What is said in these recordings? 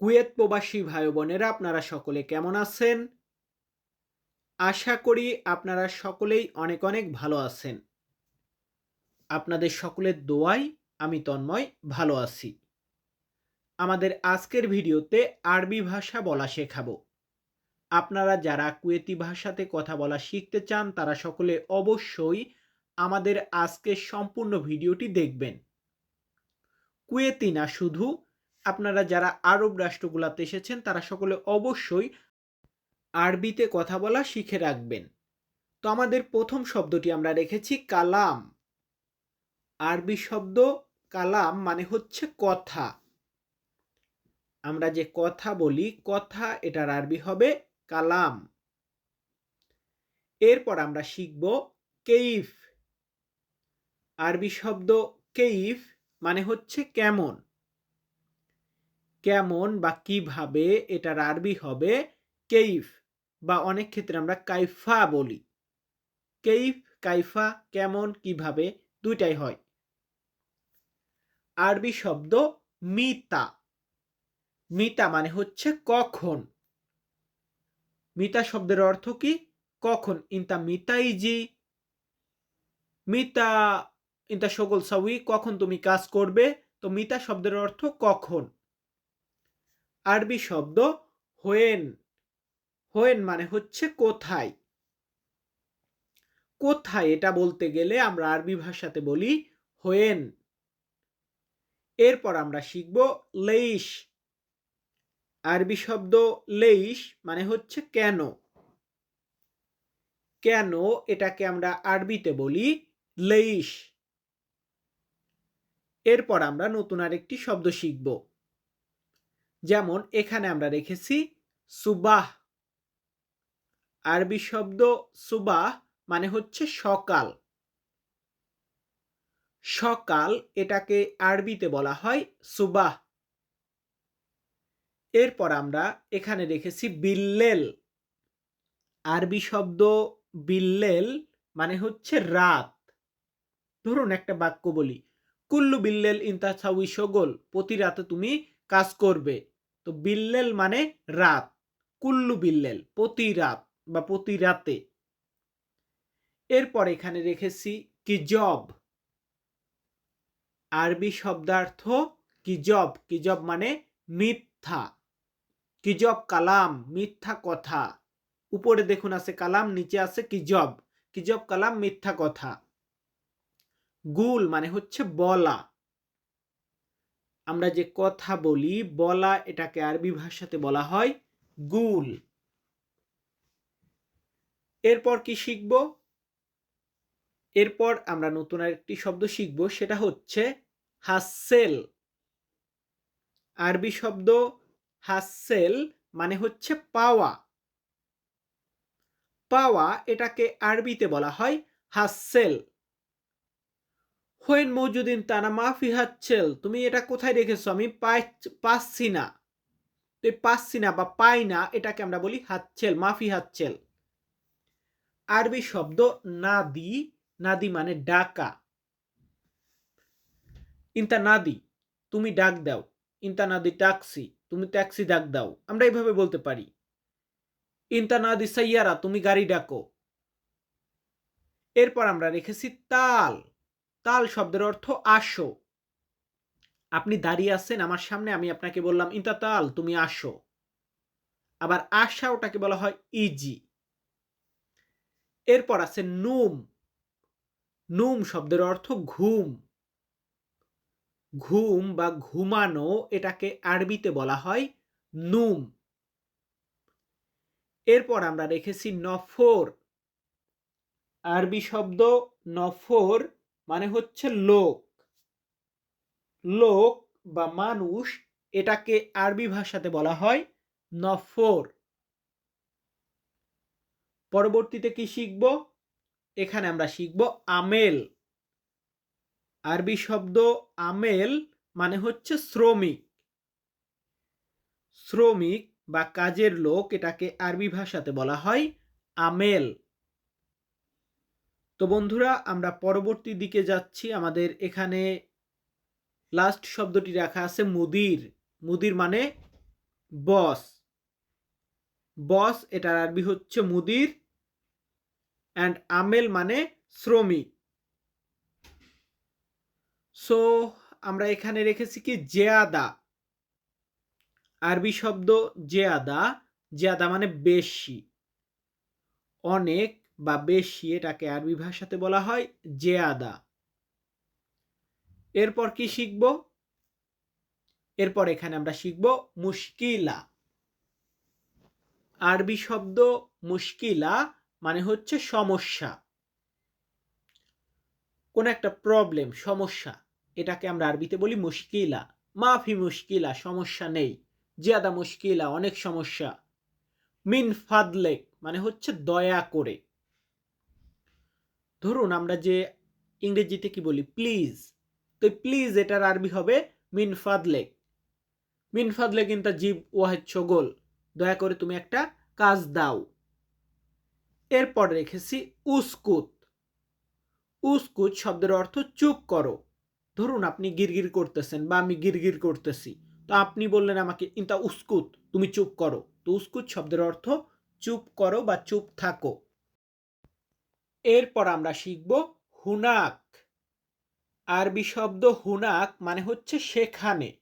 Kuwait প্রবাসী ভাই বোনেরা আপনারা সকলে কেমন আছেন? আশা করি আপনারা সকলেই অনেক অনেক ভালো আছেন। আপনাদের সকলের দোয়াই আমি তন্ময় ভালো আছি। আমাদের আজকের ভিডিওতে আরবি ভাষা বলা শেখাবো। আপনারা যারা কুয়েতি ভাষাতে কথা বলা শিখতে চান, তারা সকলে অবশ্যই আমাদের আজকের সম্পূর্ণ ভিডিওটি দেখবেন। কুয়েতি না শুধু আপনারা যারা আরব রাষ্ট্রগুলাতে এসেছেন, তারা সকলে অবশ্যই আরবিতে কথা বলা শিখে রাখবেন। তো আমাদের প্রথম শব্দটি আমরা রেখেছি কালাম। আরবি শব্দ কালাম মানে হচ্ছে কথা। আমরা যে কথা বলি, কথা এটার আরবি হবে কালাম। এরপর আমরা শিখব কেইফ। আরবি শব্দ কেইফ মানে হচ্ছে কেমন। কেমন বা কীভাবে এটার আরবি হবে কেইফ বা অনেক ক্ষেত্রে আমরা কাইফা বলি। কেইফ, কাইফা, কেমন, কীভাবে দুইটাই হয়। আরবি শব্দ মিতা। মিতা মানে হচ্ছে কখন। মিতা শব্দের অর্থ কি? কখন ইন্তা মিতাইজি। মিতা ইন্তা সকল সাউই, কখন তুমি কাজ করবে? তো মিতা শব্দের অর্থ কখন। আরবি শব্দ হোয়েন। হোয়েন মানে হচ্ছে কোথায়। কোথায় এটা বলতে গেলে আমরা আরবি ভাষাতে বলি হোয়েন। এরপর আমরা শিখব লেইশ। আরবি শব্দ লেইশ মানে হচ্ছে কেন? কেন এটাকে আমরা আরবিতে বলি লেইশ। এরপর আমরা নতুন আরেকটি শব্দ শিখব। যেমন এখানে আমরা রেখেছি সুবাহ। আরবি শব্দ সুবাহ মানে হচ্ছে সকাল। সকাল এটাকে আরবিতে বলা হয় সুবাহ। এরপর আমরা এখানে রেখেছি বিল্লেল। আরবি শব্দ বিল্লেল মানে হচ্ছে রাত। ধরুন একটা বাক্য বলি। কুল্লু বিল্লেল ইন্তা ছাউই সগোল, প্রতি রাতে তুমি কাজ করবে। তো বিল্লেল মানে রাত, কুল্লু বিল্লেল, প্রতি রাত বা প্রতি রাতে। এরপর এখানে রেখেছি কি জব। আরবি শব্দার্থ কিজব কিজব মানে মিথ্যা। কিজব কালাম, মিথ্যা কথা। উপরে দেখুন আছে কালাম, নিচে আছে কিজব কিজব কালাম, মিথ্যা কথা। গুল মানে হচ্ছে বলা। আমরা যে কথা বলি, বলা এটাকে আরবি ভাষাতে বলা হয় গুল। এরপর কি শিখব? এরপর আমরা নতুন আরেকটি শব্দ শিখব, সেটা হচ্ছে হাসেল আরবি শব্দ হাসেল মানে হচ্ছে পাওয়া। পাওয়া এটাকে আরবিতে বলা হয় হাসেল হোয়েন মৌজুদিন তানা মাফি হাচ্ছেল তুমি এটা কোথায় রেখেছো আমি পাই পাচ্ছি না। তো পাচ্ছি না বা পাই না, এটাকে আমরা বলি হাচ্ছেল মাফি হাচ্ছেল আরবি শব্দ নাদি নাদি মানে ডাকা। ইন্তা নাদি, তুমি ডাক দাও। ইন্তা নাদি ট্যাক্সি, তুমি ট্যাক্সি ডাক দাও। আমরা এইভাবে বলতে পারি। ইন্তা নাদি সাইয়ারা, তুমি গাড়ি ডাকো। এরপর আমরা রেখেছি তাল। তাল শব্দের অর্থ আসো। আপনি দাঁড়িয়ে আছেন আমার সামনে, আমি আপনাকে বললাম, ইন্তা তাল, তুমি আসো। আবার আশা ওটাকে বলা হয় ইজি। এরপর আছে নুম। নুম শব্দের অর্থ ঘুম। ঘুম বা ঘুমানো এটাকে আরবিতে বলা হয় নুম। এরপর আমরা রেখেছি নফর। আরবি শব্দ নফর মানে হচ্ছে লোক। লোক বা মানুষ এটাকে আরবি ভাষাতে বলা হয় নফর। পরবর্তীতে কি শিখব? এখানে আমরা শিখব আমেল। আরবি শব্দ আমেল মানে হচ্ছে শ্রমিক। শ্রমিক বা কাজের লোক এটাকে আরবি ভাষাতে বলা হয় আমেল। তো বন্ধুরা, আমরা পরবর্তী দিকে যাচ্ছি। আমাদের এখানে লাস্ট শব্দটি রাখা আছে মুদির। মুদির মানে বস বস এটার আরবি হচ্ছে মুদির। অ্যান্ড আমেল মানে শ্রমিক। সো আমরা এখানে রেখেছি কি? জেয়াদা। আরবি শব্দ জেয়াদা। জেয়াদা মানে বেশি। অনেক বা বেশি এটাকে আরবি ভাষাতে বলা হয় জেয়াদা। এরপর কি শিখব? এরপর এখানে আমরা শিখব মুশকিলা। আরবি শব্দ মুশকিলা মানে হচ্ছে সমস্যা। কোন একটা প্রবলেম সমস্যা, এটাকে আমরা আরবিতে বলি মুশকিলা। মাফি মুশকিলা, সমস্যা নেই। জিয়াদা মুশকিলা, অনেক সমস্যা। মিন ফাদলেক মানে হচ্ছে দয়া করে। ধরুন আমরা যে ইংরেজিতে কি বলি? প্লিজ তো প্লিজ এটার আরবি হবে মিন ফাদলেক মিন ফাদলে কিন্তু জীব, ওয়াহেদ, ছগোল। দয়া করে তুমি একটা কাজ দাও। এরপর রেখেছি উস্কুত। উস্কুত শব্দের অর্থ চুপ করো। ধরুন আপনি গিরগির করতেছেন বা আমি গিরগির করতেছি। তো আপনি বললেন আমাকে, ইন্তা উস্কুত, তুমি চুপ করো। তো উস্কুত শব্দের অর্থ চুপ করো বা চুপ থাকো। এরপর আমরা শিখব হুনাক। আরবি শব্দ হুনাক মানে হচ্ছে সেখানে।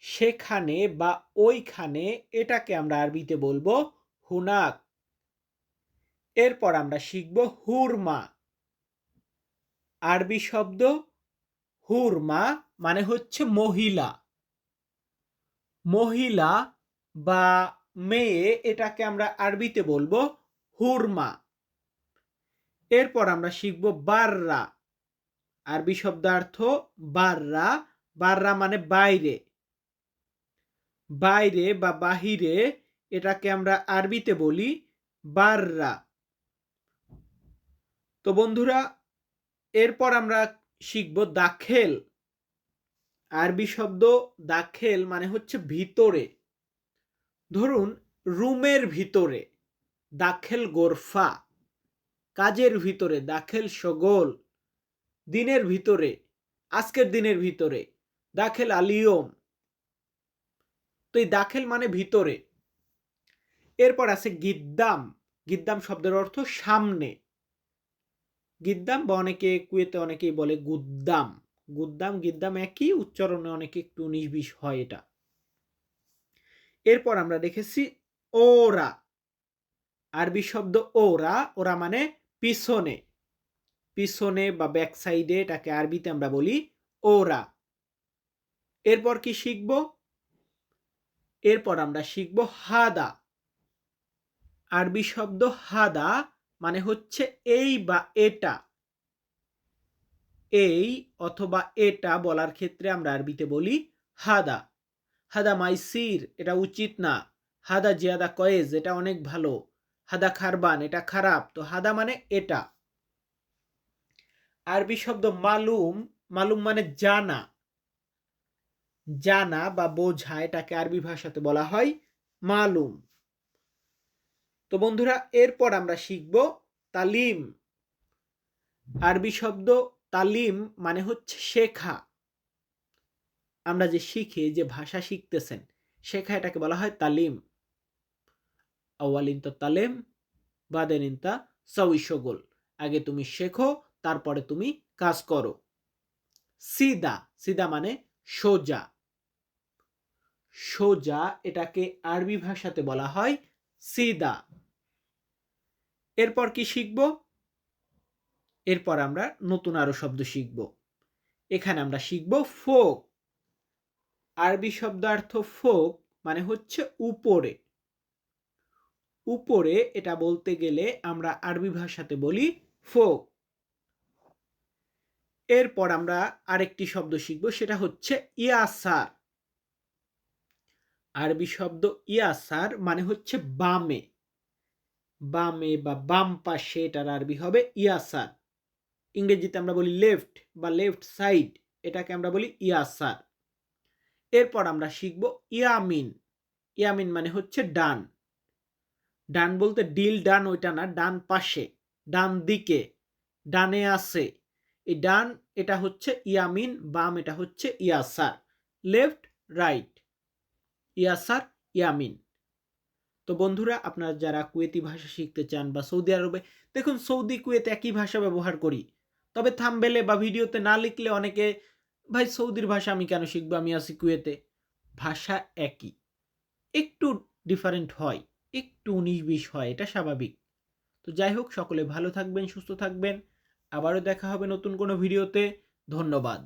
সেখানে বা ওইখানে এটাকে আমরা আরবিতে বলব হুনাক। এরপর আমরা শিখব হুরমা। আরবি শব্দ হুরমা মানে হচ্ছে মহিলা। মহিলা বা মেয়ে এটাকে আমরা আরবিতে বলব হুরমা। এরপর আমরা শিখব বাররা। আরবি শব্দার্থ বাররা। বাররা মানে বাইরে। বাইরে বা বাহিরে এটাকে আমরা আরবিতে বলি বাররা। তো বন্ধুরা, এরপর আমরা শিখব দাখেল। আরবি শব্দ দাখেল মানে হচ্ছে ভিতরে। ধরুন, রুমের ভিতরে। দাখেল গোরফা। কাজের ভিতরে দাখেল সগোল। দিনের ভিতরে, আজকের দিনের ভিতরে, দাখেল আলিয়ম। তো এই দাখেল মানে ভিতরে। এরপর আছে গিদ্দাম। গিদ্দাম শব্দের অর্থ সামনে। গিদ্দাম বা অনেকে কুয়েতে অনেকেই বলে গুদ্দাম। গুদ্দাম, গিদ্দাম একই, উচ্চারণে অনেকে একটু বিশ হয় এটা। এরপর আমরা দেখেছি ওরা। আরবি শব্দ ওরা ওরা মানে পিছনে পিছনে বা ব্যাক সাইডে এটাকে আরবিতে আমরা বলি ওরা। এরপর কি শিখব? এরপর আমরা শিখব হাদা। আরবি শব্দ হাদা মানে হচ্ছে এই বা এটা। এই অথবা এটা বলার ক্ষেত্রে আমরা আরবিতে বলি হাদা। হাদা মাইসির, এটা উচিত না। হাদা জিয়াদা কয়েজ, এটা অনেক ভালো। হাদা খারবান, এটা খারাপ, তো হাদা মানে এটা। আরবি শব্দ মালুম মালুম মানে জানা। জানা বা বোঝা, এটাকে আরবি ভাষাতে বলা হয় মালুম। তো বন্ধুরা, এরপর আমরা শিখব তালিম। আরবি শব্দ তালিম মানে হচ্ছে শেখা। আমরা যে শিখে যে ভাষা শিখতেছেন, শেখা এটাকে বলা হয় তালিম। আওয়ালিন তো তালেম বাদেন তা সৌইশগোল আগে তুমি শেখো, তারপরে তুমি কাজ করো। সিদা সিদা মানে সোজা। সোজা এটাকে আরবি ভাষাতে বলা হয় সিদা। এরপর কি শিখব? এরপর আমরা নতুন আরও শব্দ শিখব। এখানে আমরা শিখব ফোক। আরবি শব্দার্থ ফোক মানে হচ্ছে উপরে। উপরে এটা বলতে গেলে আমরা আরবি ভাষাতে বলি ফোক। এরপর আমরা আরেকটি শব্দ শিখব, সেটা হচ্ছে ইয়াসার। আরবি শব্দ ইয়াসার মানে হচ্ছে বামে। বামে বা বাম পাশে এটার আরবি হবে ইয়াসার। ইংরেজিতে আমরা বলি লেফট বা লেফট সাইড, এটাকে আমরা বলি ইয়াসার। এরপর আমরা শিখব ইয়ামিন। ইয়ামিন মানে হচ্ছে ডান। ডান বলতে ডিল ডান ওইটা না, ডান পাশে, ডান দিকে, ডানে আছে। এই ডান এটা হচ্ছে ইয়ামিন, বাম এটা হচ্ছে ইয়াসার। Left, right, Yasar, Yamin. তো বন্ধুরা, আপনারা যারা কুয়েতি ভাষা শিখতে চান বা সৌদি আরবে, দেখুন সৌদি, কুয়েতে একই ভাষা ব্যবহার করি। তবে থামবেলে বা ভিডিওতে না লিখলে অনেকে, ভাই, সৌদির ভাষা আমি কেন শিখব? আমি আছি কুয়েতে। ভাষা একই। একটু ডিফারেন্ট হয়। একটু উনিশ হয়, এটা স্বাভাবিক। তো যাই হোক, সকলে ভালো থাকবেন, সুস্থ থাকবেন। আবারও দেখা হবে নতুন কোনো ভিডিওতে। ধন্যবাদ।